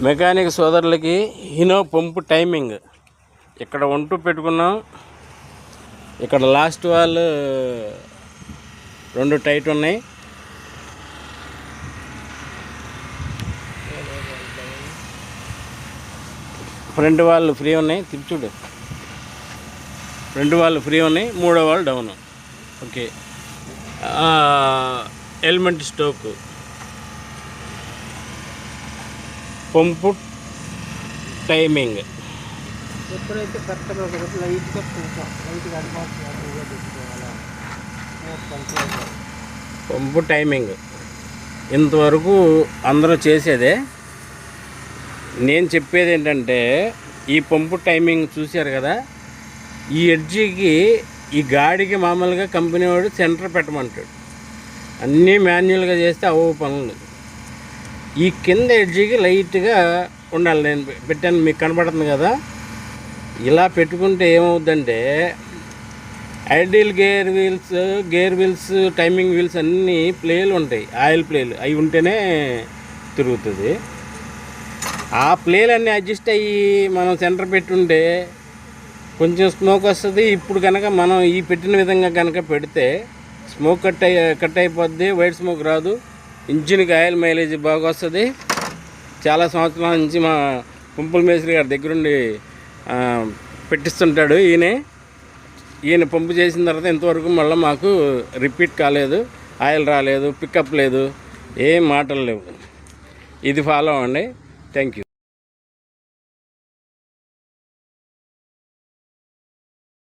Mechanic సోదరులకి హినో పంపు timing. ఇక్కడ ఒంటూ పెట్టుకున్నాం. ఇక్కడ లాస్ట్ వాళ్ళు రెండు టైట్ ఉన్నాయి. ఫ్రంట్ వాళ్ళు ఫ్రీ ఉన్నాయి. తిప్పి రెండు ఫ్రంట్ వాళ్ళు ఫ్రీ ఉన్నాయి. మూడో వాళ్ళు down. Okay. Element స్టోకు. Pump timing. ఎప్పుడైతే కరెక్ట్గా లైట్గా లైట్గా పంపు టైమింగ్. ఇంతవరకు అందరూ చేసేదే. నేను చెప్పేది ఏంటంటే ఈ పంపు టైమింగ్ చూశారు కదా? ఈ ఎడ్జికి ఈ గాడికి మామూలుగా కంపెనీ వాడు సెంటర్ పెట్టమంటాడు. అన్నీ మాన్యువల్గా చేస్తే అవ్వ పనులు ఈ కింద ఎడ్జికి లైట్గా ఉండాలి. నేను పెట్టాను మీకు కనబడుతుంది కదా. ఇలా పెట్టుకుంటే ఏమవుద్దంటే ideal gear wheels gear wheels timing wheels అన్నీ ప్లేలు ఉంటాయి. ఆయిల్ ప్లేలు. అవి ఉంటేనే తిరుగుతుంది. ఆ ప్లేలు అన్నీ అడ్జస్ట్ అయ్యి మనం సెంటర్ పెట్టుంటే కొంచెం స్మోక్ వస్తుంది. ఇప్పుడు కనుక మనం ఈ పెట్టిన విధంగా కనుక పెడితే స్మోక్ కట్ అయ్యి కట్ అయిపోద్ది వైట్ స్మోక్ రాదు. ఇంజిన్కి ఆయిల్ మైలేజ్ బాగా వస్తుంది. చాలా సంవత్సరాల నుంచి మా కుంపుల మేస్త్రి గారి దగ్గరుండి పెట్టిస్తుంటాడు ఈయనే. ఈయన పంపు చేసిన తర్వాత ఇంతవరకు మళ్ళీ మాకు రిపీట్ కాలేదు. ఆయిల్ రాలేదు పికప్ లేదు ఏం మాటలు లేవు. ఇది ఫాలో అవ్వండి. Thank you.